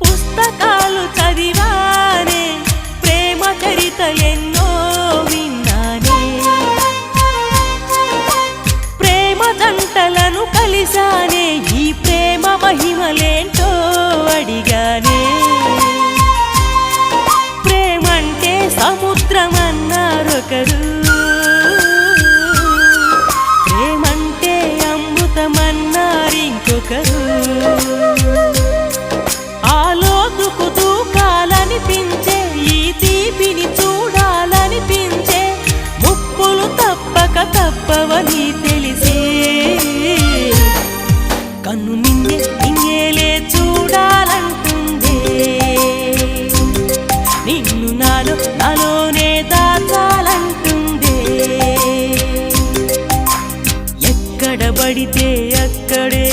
పుస్తకాలు చదివానే ప్రేమ చరిత ఎన్నో విన్నానే. ప్రేమ దంటలను కలిశానే ఈ ప్రేమ మహిమలేంటో అడిగానే. ప్రేమంటే సముద్రమన్నారొకరు ప్రేమంటే అమృతమన్నారింకొకరు తప్పవని తెలిసే. కన్ను నిన్నే ఇంగేలే చూడాలంటుందే. నిన్ను నాలో నాలోనే దాచాలంటుందే. ఎక్కడ పడితే అక్కడే